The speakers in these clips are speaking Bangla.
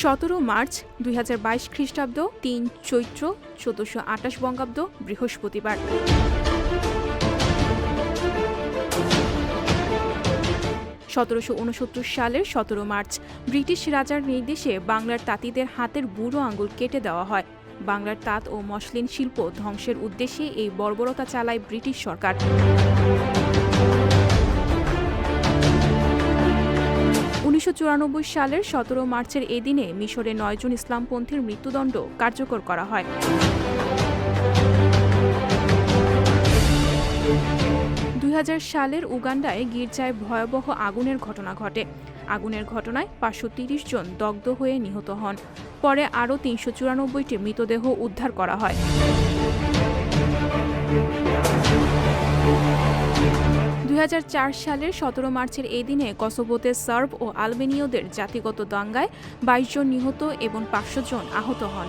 সতেরো মার্চ দুই হাজার বাইশ খ্রিস্টাব্দ, তিন চৈত্র চোদ্দশো আটাশ বঙ্গাব্দ, বৃহস্পতিবার। সতেরোশো উনসত্তর সালের সতেরো মার্চ, ব্রিটিশ রাজার নির্দেশে বাংলার তাঁতিদের হাতের বুড়ো আঙুল কেটে দেওয়া হয়। বাংলার তাঁত ও মসলিন শিল্প ধ্বংসের উদ্দেশ্যে এই বর্বরতা চালায় ব্রিটিশ সরকার। চুরানব্বই সালের সতেরো মার্চের এই দিনে মিশরে নয়জন ইসলামপন্থীর মৃত্যুদণ্ড কার্যকর করা হয়। দুই হাজার সালের উগান্ডায় গির্জায় ভয়াবহ আগুনের ঘটনা ঘটে। আগুনের ঘটনায় পাঁচশো তিরিশ জন দগ্ধ হয়ে নিহত হন। পরে আরও তিনশো চুরানব্বইটি মৃতদেহ উদ্ধার করা হয়। সালের সতেরো মার্চের এই দিনে কসোভোতে সার্ব ও আলবেনীয়দের জাতিগত দাঙ্গায় বাইশ জন নিহত এবং পাঁচশো জন আহত হন।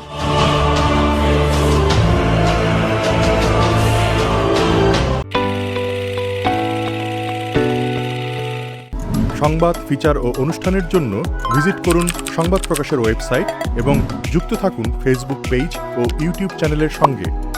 সংবাদ, ফিচার ও অনুষ্ঠানের জন্য ভিজিট করুন সংবাদ প্রকাশের ওয়েবসাইট এবং যুক্ত থাকুন ফেসবুক পেজ ও ইউটিউব চ্যানেলের সঙ্গে।